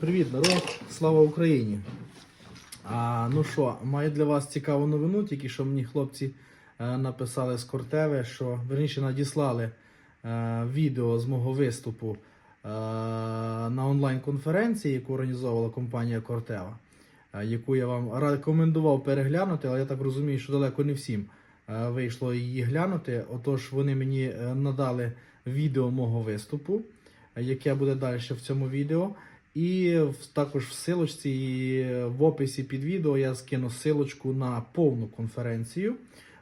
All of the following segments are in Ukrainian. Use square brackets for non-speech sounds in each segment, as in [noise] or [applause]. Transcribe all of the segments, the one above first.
Привіт, народ! Слава Україні! А, ну що, маю для вас цікаву новину, тільки що мені хлопці е, написали з Кортеви, що верніше надіслали е, відео з мого виступу е, на онлайн-конференції, яку організовувала компанія Кортева, е, яку я вам рекомендував переглянути, але я так розумію, що далеко не всім е, вийшло її глянути. Отож, вони мені е, надали відео мого виступу, е, яке буде далі в цьому відео. І також в силочці і в описі під відео я скину силочку на повну конференцію.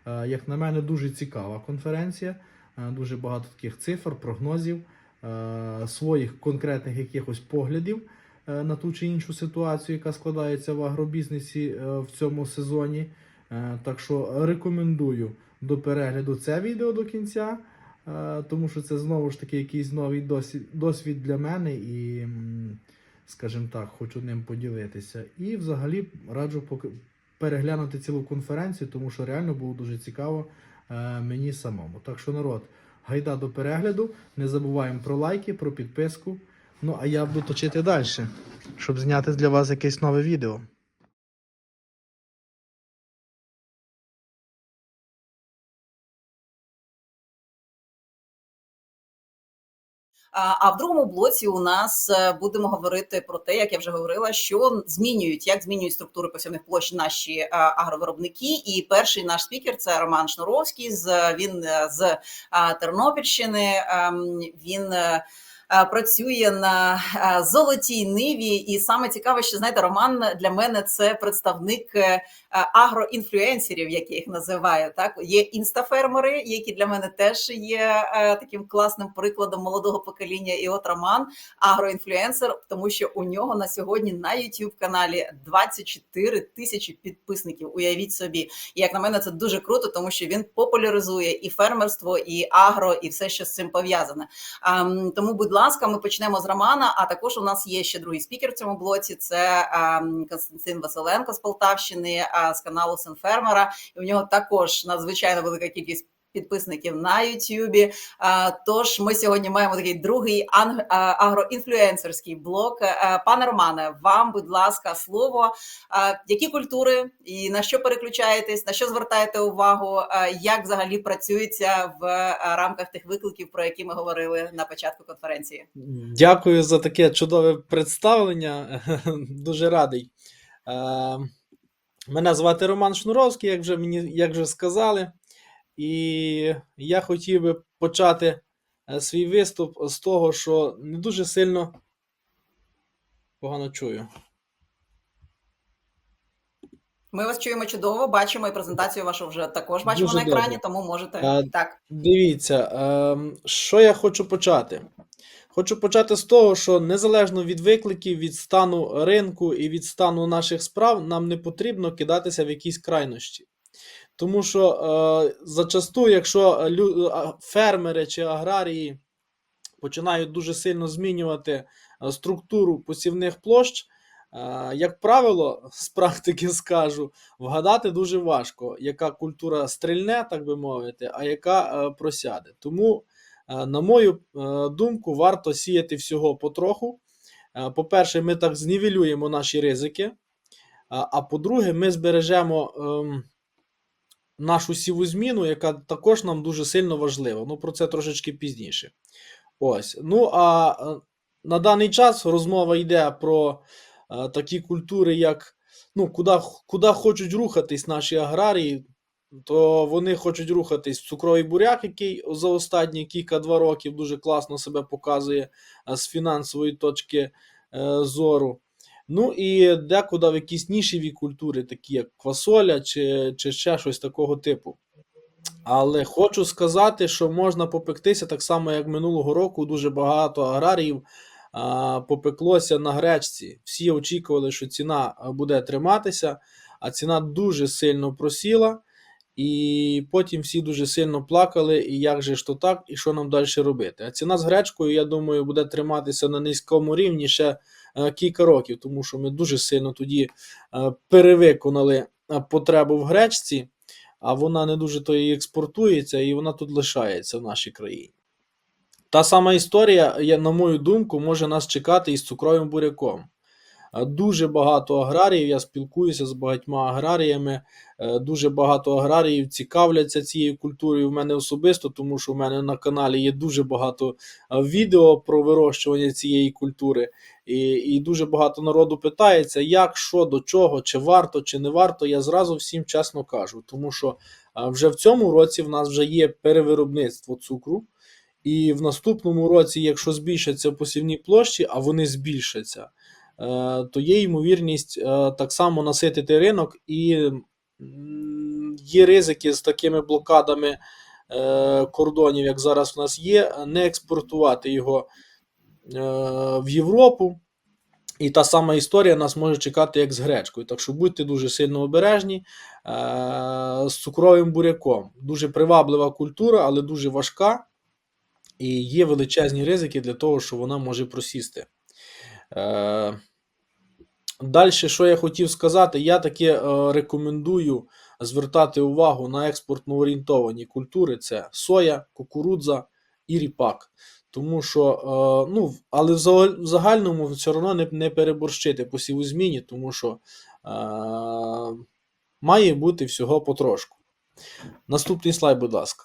Е, Як на мене, дуже цікава конференція, Е, дуже багато таких цифр, прогнозів, е, своїх конкретних якихось поглядів на ту чи іншу ситуацію, яка складається в агробізнесі в цьому сезоні. Так що рекомендую до перегляду це відео до кінця. Тому що це знову ж таки якийсь новий досвід, для мене і, скажімо так, хочу ним поділитися. І взагалі раджу переглянути цілу конференцію, тому що реально було дуже цікаво е, мені самому. Так що, народ, гайда до перегляду. Не забуваємо про лайки, про підписку. Ну, а я буду точити далі, щоб зняти для вас якесь нове відео. А в другому блоці у нас е, будемо говорити про те, як я вже говорила, що змінюють, як змінюють структури посівних площ наші е, агровиробники. І перший наш спікер це Роман Шнуровський. З він е, з Тернопільщини. Ем, Він працює на золотій ниві, і саме цікаве, що знаєте, Роман для мене це представник агроінфлюенсерів, як я їх називаю. Так є інстафермери, які для мене теж є е, таким класним прикладом молодого покоління. І от Роман агроінфлюенсер, тому що у нього на сьогодні на youtube каналі 24 тисячі підписників. Уявіть собі, і як на мене, це дуже круто, тому що він популяризує і фермерство, і агро, і все, що з цим пов'язане. Ем, Тому, будь ласка, ми почнемо з Романа. А також у нас є ще другий спікер в цьому блоці. Це ем, Константин Василенко з Полтавщини е, з каналу Сенфермера. І у нього також надзвичайно велика кількість. Підписників на Ютубі. Тож ми сьогодні маємо такий другий агроінфлюенсерський блок. Е, Пане Романе, вам, будь ласка, слово. Які культури і на що переключаєтесь, на що звертаєте увагу? Е, Як взагалі працюється в е, рамках тих викликів, про які ми говорили на початку конференції? Дякую за таке чудове представлення. [laughs] Дуже радий. Е, Мене звати Роман Шнуровський, як вже мені як вже сказали. І я хотів би почати е, свій виступ з того, що не дуже сильно погано чую. Ми вас чуємо чудово, бачимо і презентацію вашу вже також бачимо Дуже на екрані, добре. тому можете А, так. Дивіться, ем, що я хочу почати. Хочу почати з того, що незалежно від викликів, від стану ринку і від стану наших справ, нам не потрібно кидатися в якісь крайнощі. Тому що е, зачасту, якщо лю- фермери чи аграрії починають дуже сильно змінювати е, структуру посівних площ, е, як правило, [laughs] з практики скажу, вгадати дуже важко, яка культура стрільне, так би мовити, а яка е, просяде. Тому, на мою е, думку, варто сіяти всього потроху. Е, По-перше, ми так знівелюємо наші ризики. А, по-друге, ми збережемо ем, нашу сіву зміну, яка також нам дуже сильно важлива. Ну, про це трошечки пізніше. Ось. Ну, а е, на даний час розмова йде про е, такі культури, як ну, куди, куди хочуть рухатись наші аграрії, то вони хочуть рухатись цукровий буряк, який за останні кілька-два років дуже класно себе показує е, з фінансової точки е, зору. Ну і декуди в якісь нішеві культури, такі як квасоля чи, чи ще щось такого типу. Але хочу сказати, що можна попектися так само, як минулого року. Дуже багато аграріїв а, попеклося на гречці. Всі очікували, що ціна буде триматися, а ціна дуже сильно просіла. І потім всі дуже сильно плакали, і як же ж то так, і що нам далі робити. А ціна з гречкою, я думаю, буде триматися на низькому рівні ще е, кілька років, тому що ми дуже сильно тоді е, перевиконали е, потребу в гречці, а вона не дуже то і експортується, і вона тут лишається в нашій країні. Та сама історія, на мою думку, може нас чекати із цукровим буряком. Дуже багато аграріїв, я спілкуюся з багатьма аграріями. е, Дуже багато аграріїв цікавляться цією культурою в мене особисто, тому що в мене на каналі є дуже багато е, відео про вирощування цієї культури. І, і дуже багато народу питається, як, що, до чого, чи варто, чи не варто. Я зразу всім чесно кажу, тому що е, вже в цьому році в нас вже є перевиробництво цукру. І в наступному році, якщо збільшаться посівні площі, а вони збільшаться, то є ймовірність е, так само наситити ринок, і є ризики з такими блокадами е, кордонів, як зараз в нас є, не експортувати його е, в Європу. І та сама історія нас може чекати, як з гречкою. Так що будьте дуже сильно обережні е, з цукровим буряком. Дуже приваблива культура, але дуже важка. І є величезні ризики для того, що вона може просісти. Е, Далі, що я хотів сказати, я таки е, рекомендую звертати увагу на експортно орієнтовані культури: це соя, кукурудза і ріпак. Тому що, е, ну, але в загальному все одно не, не переборщити по сівозміні, тому що е, має бути всього потрошку. Наступний слайд, будь ласка.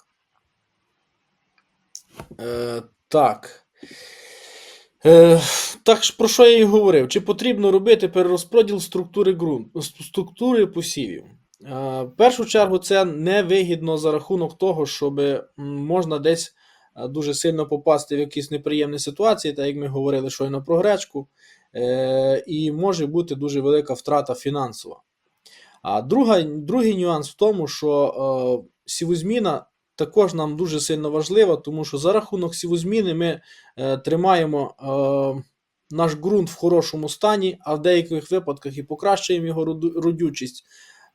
Е, так. Е, так ж про що я і говорив? Чи потрібно робити перерозподіл структури ґрунту, структури посівів? Е, в першу чергу, це невигідно за рахунок того, щоб можна десь е, дуже сильно попасти в якісь неприємні ситуації, так як ми говорили щойно про гречку, е, і може бути дуже велика втрата фінансова. А друга, другий нюанс в тому, що е, сівозміна також нам дуже сильно важлива, тому що за рахунок сівозміни ми е, тримаємо е, наш ґрунт в хорошому стані, а в деяких випадках і покращуємо його родючість.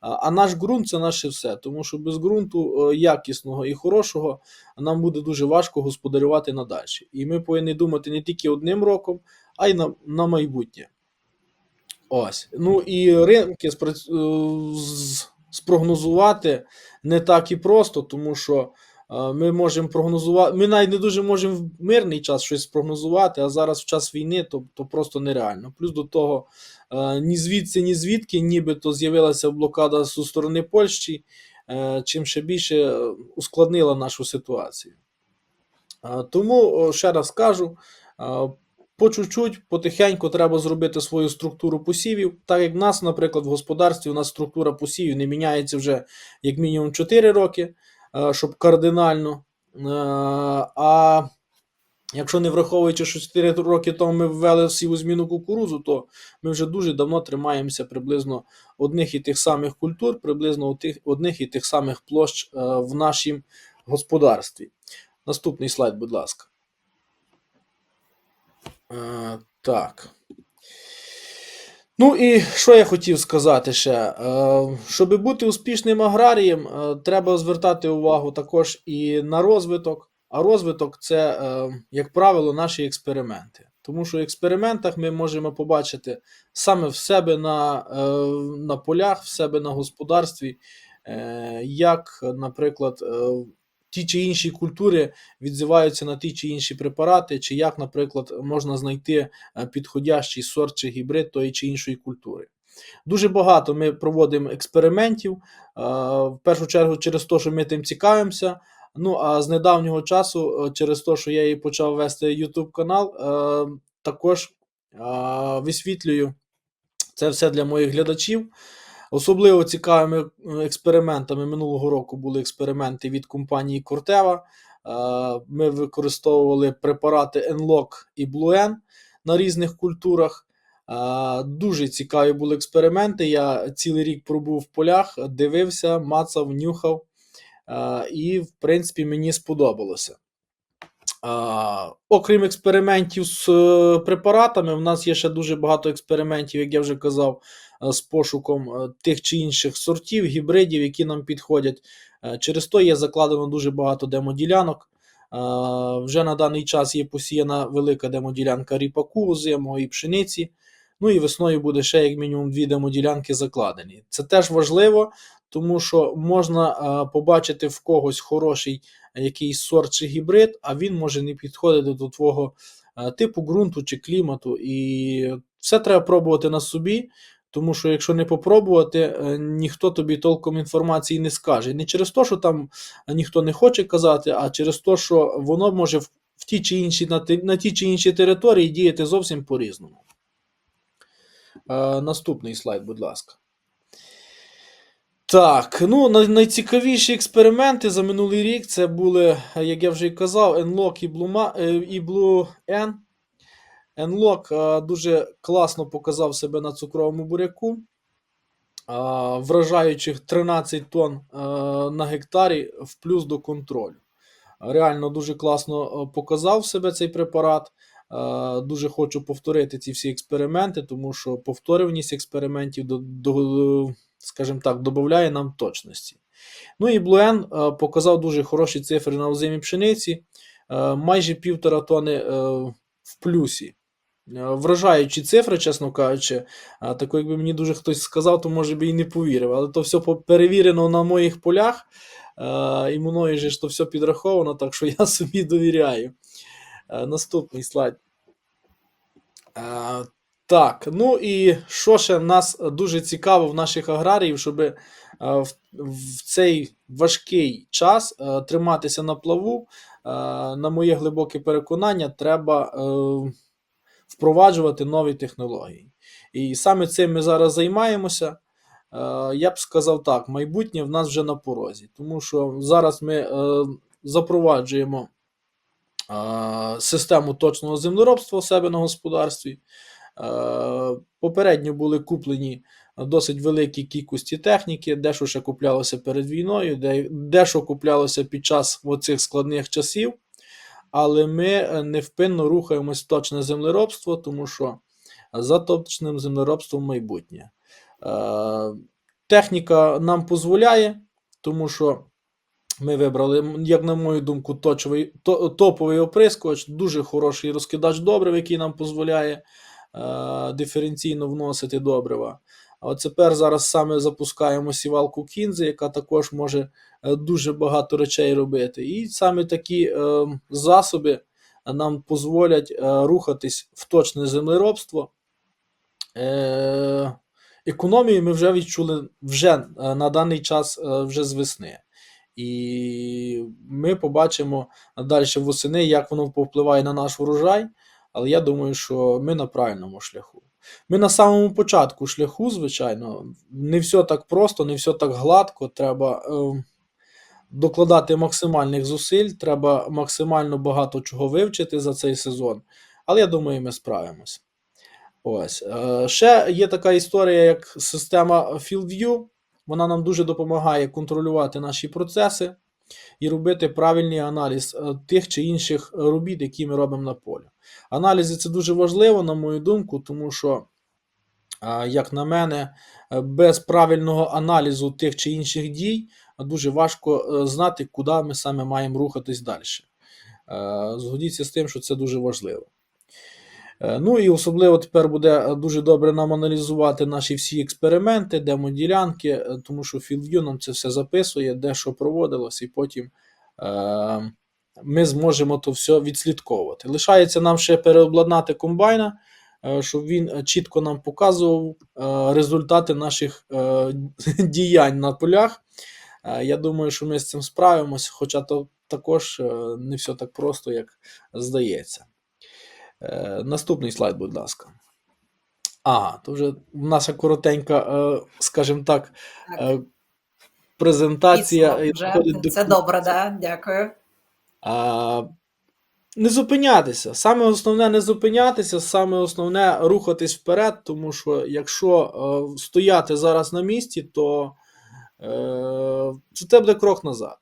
А, наш ґрунт це наше все, тому що без ґрунту е, якісного і хорошого нам буде дуже важко господарювати надалі. І ми повинні думати не тільки одним роком, а й на, на майбутнє. Ось. Ну і ринки е, з- спрогнозувати не так і просто, тому що е, ми можемо прогнозувати. Ми навіть не дуже можемо в мирний час щось спрогнозувати, а зараз в час війни то, то просто нереально. Плюс до того, е, ні звідси, ні звідки, нібито з'явилася блокада зі сторони Польщі, е, чим ще більше ускладнила нашу ситуацію. Тому ще раз кажу. По чуть-чуть, потихеньку треба зробити свою структуру посівів. Так як в нас, наприклад, в господарстві у нас структура посівів не міняється вже як мінімум 4 роки, е, щоб кардинально. Е, А якщо не враховуючи, що 4 роки тому ми ввели сівозміну кукурузу, то ми вже дуже давно тримаємося приблизно одних і тих самих культур, приблизно одних і тих самих площ е, в нашому господарстві. Наступний слайд, будь ласка. Е, так. Ну і що я хотів сказати ще? Е, щоб бути успішним аграрієм, е, треба звертати увагу також і на розвиток. А розвиток це, е, як правило, наші експерименти. Тому що в експериментах ми можемо побачити саме в себе на, на полях, в себе на господарстві, як, наприклад, ті чи інші культури відзиваються на ті чи інші препарати, чи як, наприклад, можна знайти е, підходящий сорт чи гібрид тої чи іншої культури. Дуже багато ми проводимо експериментів, е, в першу чергу через те, що ми тим цікавимося. Ну а з недавнього часу, е, через те, що я і почав вести YouTube канал, також висвітлюю це все для моїх глядачів. Особливо цікавими е, експериментами минулого року були експерименти від компанії. Е, Ми використовували препарати Enlock і Bluen на різних культурах. Е, Дуже цікаві були експерименти. Я цілий рік пробув в полях, дивився, мацав, нюхав. Е, І, в принципі, мені сподобалося. Окрім експериментів з препаратами, в нас є ще дуже багато експериментів, як я вже казав, з пошуком е, тих чи інших сортів, гібридів, які нам підходять. Е, Через то є закладено дуже багато демоділянок. Е, Вже на даний час є посіяна велика демоділянка ріпаку, озимого і пшениці. Ну і весною буде ще як мінімум дві демоділянки закладені. Це теж важливо, тому що можна е, побачити в когось хороший якийсь сорт чи гібрид, а він може не підходити до твого е, типу ґрунту чи клімату. І все треба пробувати на собі. Тому що якщо не попробувати, е, ніхто тобі толком інформації не скаже. Не через те, що там ніхто не хоче казати, а через те, що воно може в, ті чи інші, на, на ті чи інші території діяти зовсім по-різному. Е, наступний слайд, будь ласка. Так, ну найцікавіші експерименти за минулий рік це були, як я вже і казав, Enlock і Blue, е, і Blue N. Enlock е, дуже класно показав себе на цукровому буряку, е, вражаючих 13 тонн е, на гектарі в плюс до контролю. Реально дуже класно показав себе цей препарат. Дуже хочу повторити ці всі експерименти, тому що повторюваність експериментів скажімо так, додає нам точності. Ну і Блуен показав дуже хороші цифри на озимій пшениці, майже півтора тони в плюсі. Е, Вражаючі цифри, чесно кажучи, тако, якби мені дуже хтось сказав, то може би і не повірив. Але то все перевірено на моїх полях, е, і мною ж то все підраховано, так що [laughs] я собі довіряю. Е, Наступний слайд. Так, ну і що ще нас дуже цікаво в наших аграріїв, щоб в, цей важкий час триматися на плаву, на моє глибоке переконання, треба впроваджувати нові технології. І саме цим ми зараз займаємося. Е, Я б сказав так, майбутнє в нас вже на порозі, тому що зараз ми е, запроваджуємо е, систему точного землеробства у себе на господарстві. Попередньо були куплені досить великі кількості техніки, дещо ще куплялося перед війною, дещо куплялося під час оцих складних часів. Але ми е, невпинно рухаємось в точне землеробство, тому що за точним землеробством майбутнє. Е, Техніка нам дозволяє, тому що ми вибрали, як на мою думку, точовий, топовий оприскувач, дуже хороший розкидач добрив, який нам дозволяє е, диференційно вносити добрива. А от тепер зараз саме запускаємо сівалку Кінзи, яка також може е, дуже багато речей робити. І саме такі е, засоби нам дозволять е, рухатись в точне землеробство. Економію ми вже відчули вже на даний час вже з весни. І ми побачимо далі восени, як воно повпливає на наш врожай. Але я думаю, що ми на правильному шляху. Ми на самому початку шляху, звичайно, не все так просто, не все так гладко. Треба е, докладати максимальних зусиль, треба максимально багато чого вивчити за цей сезон. Але я думаю, ми справимось. Ось. Е, ще є така історія, як система FieldView. Вона нам дуже допомагає контролювати наші процеси і робити правильний аналіз е, тих чи інших робіт, які ми робимо на полі. Аналізи це дуже важливо, на мою думку, тому що, як на мене, е, без правильного аналізу тих чи інших дій е, дуже важко знати, куди ми саме маємо рухатись далі. Згодіться з тим, що це дуже важливо. Е, Ну і особливо тепер буде е, дуже добре нам аналізувати наші всі експерименти, демоділянки, е, тому що FieldView нам це все записує, де що проводилось, і потім ми зможемо то все відслідковувати. Лишається нам ще переобладнати комбайна, щоб він чітко нам показував результати наших [laughs] діянь на полях. Я думаю, що ми з цим справимося, хоча то також не все так просто, як здається. Е, Наступний слайд, будь ласка. Ага, то вже наша коротенька, е, скажімо так, е, презентація. Вже. до Це добре, да? Дякую. А, не зупинятися. Саме основне не зупинятися, саме основне рухатись вперед, тому що якщо е, стояти зараз на місці, то е, це буде крок назад.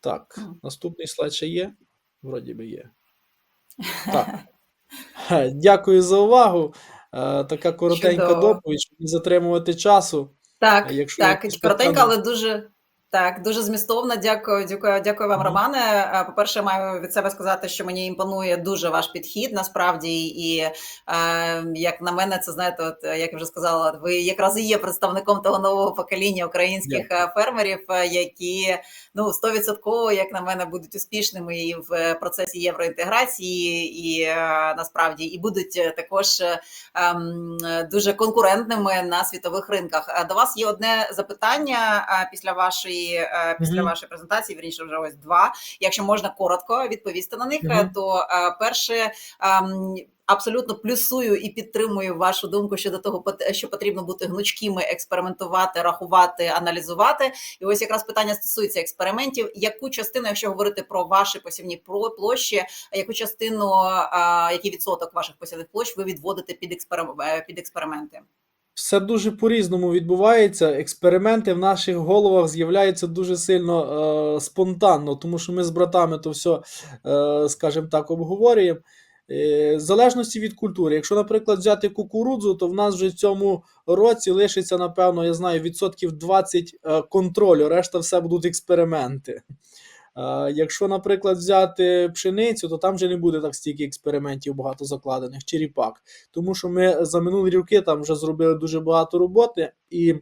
Так, наступний слайд ще є? Вроді би є. Так. Е, [laughs] Дякую за увагу. Е, Така коротенька Чудово. доповідь, щоб не затримувати часу. Так, якщо так, коротенька, але дуже, Так, дуже змістовно. Дякую, дякую, дякую вам, Романе. Е, По-перше, маю від себе сказати, що мені імпонує дуже ваш підхід насправді. І е, як на мене, це знаєте, от е, як я вже сказала, ви якраз і є представником того нового покоління українських е, фермерів, які ну 100% як на мене, будуть успішними і в процесі євроінтеграції, і е, насправді і будуть також е, е, дуже конкурентними на світових ринках. До вас є одне запитання після вашої е, після вашої презентації. Вірніше, вже ось два. Якщо можна коротко відповісти на них, е, то е, перше. ем, Абсолютно плюсую і підтримую вашу думку щодо того, що потрібно бути гнучкими, експериментувати, рахувати, аналізувати. І ось якраз питання стосується експериментів. Яку частину, якщо говорити про ваші посівні про- площі, яку частину, а, який відсоток ваших посівних площ ви відводите під експерим- е, під експерименти? Все дуже по-різному відбувається. Експерименти в наших головах з'являються дуже сильно е, спонтанно, тому що ми з братами то все, е, скажімо так, обговорюємо. Е, в залежності від культури. Якщо, наприклад, взяти кукурудзу, то в нас вже в цьому році лишиться, напевно, я знаю, відсотків 20 е, контролю, решта все будуть експерименти. Якщо, наприклад, взяти пшеницю, то там вже не буде так стільки експериментів багато закладених, чи ріпак. Тому що ми за минулі роки там вже зробили дуже багато роботи, і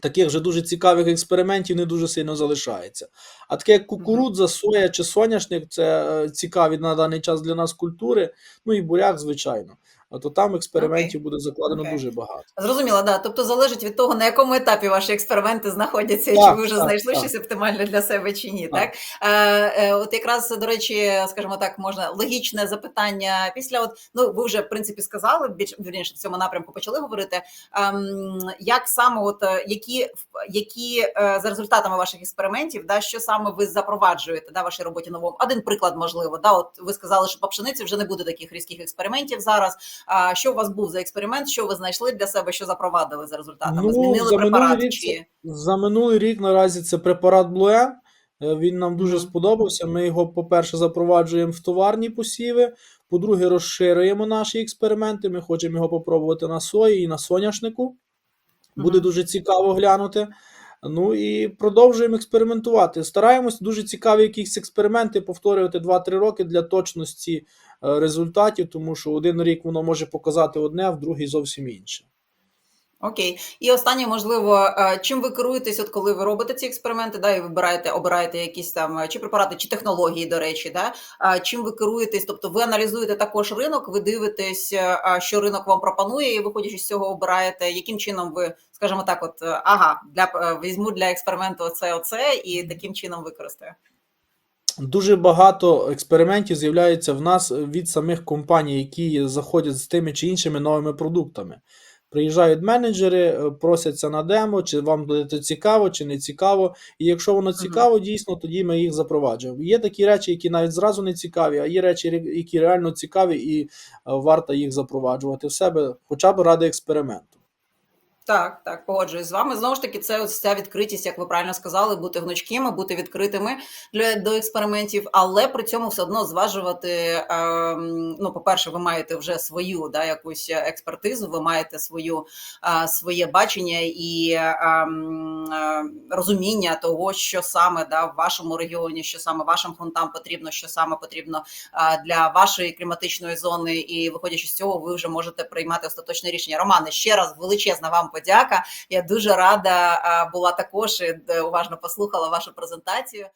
таких вже дуже цікавих експериментів не дуже сильно залишається. А таке як кукурудза, соя чи соняшник це е, цікаві на даний час для нас культури, ну і буряк, звичайно. А то там експериментів буде закладено Окей. дуже багато. Зрозуміло, да. Тобто залежить від того, на якому етапі ваші експерименти знаходяться, Так, чи ви вже так, знайшли так. щось оптимальне для себе чи ні. Так. Так е, е, от якраз до речі, скажімо так, можна логічне запитання. Після от ну ви вже в принципі сказали, більш вірніше в цьому напрямку почали говорити. Ем, як саме, от е, які які за результатами ваших експериментів, да, що саме ви запроваджуєте да, в вашій роботі новому? Один приклад можливо. Да, от ви сказали, що по пшениці вже не буде таких різких експериментів зараз. А що у вас був за експеримент? Що ви знайшли для себе? Що запровадили за результатами? Ну, Змінили за препарат рік чи За минулий рік наразі це препарат Блуен. Е, Він нам дуже сподобався. Ми його, по-перше, запроваджуємо в товарні посіви. По-друге, розширюємо наші експерименти. Ми хочемо його попробувати на сої і на соняшнику. Буде дуже цікаво глянути. Ну і продовжуємо експериментувати. Стараємось дуже цікаві якісь експерименти повторювати 2-3 роки для точності е, результатів, тому що один рік воно може показати одне, а в другий зовсім інше. Окей, і останнє, можливо, е, чим ви керуєтесь, от коли ви робите ці експерименти, да, і вибираєте, обираєте якісь там е, чи препарати, чи технології, до речі, да, чим ви керуєтесь? Тобто ви аналізуєте також ринок, ви дивитесь, е, що ринок вам пропонує, і виходячи з цього, обираєте, яким чином ви, скажімо так, от ага, для візьму для експерименту оце, оце, і таким чином використаю. Дуже багато експериментів з'являється в нас від самих компаній, які заходять з тими чи іншими новими продуктами. Приїжджають менеджери, е, просяться на демо, чи вам буде це цікаво, чи не цікаво. І якщо воно цікаво, дійсно, тоді ми їх запроваджуємо. Є такі речі, які навіть зразу не цікаві, а є речі, які реально цікаві, і е, варто їх запроваджувати в себе, хоча б ради експерименту. Так, так, погоджуюсь з вами. Знову ж таки, це ось ця відкритість, як ви правильно сказали, бути гнучкими, бути відкритими для до експериментів, але при цьому все одно зважувати. ем, ну, по-перше, ви маєте вже свою да, якусь експертизу, ви маєте свою е, своє бачення і ем, е, розуміння того, що саме да, в вашому регіоні, що саме вашим ґрунтам потрібно, що саме потрібно е, для вашої кліматичної зони, і виходячи з цього, ви вже можете приймати остаточне рішення. Романе, ще раз величезна вам подяка. Я дуже рада була також і е, уважно послухала вашу презентацію.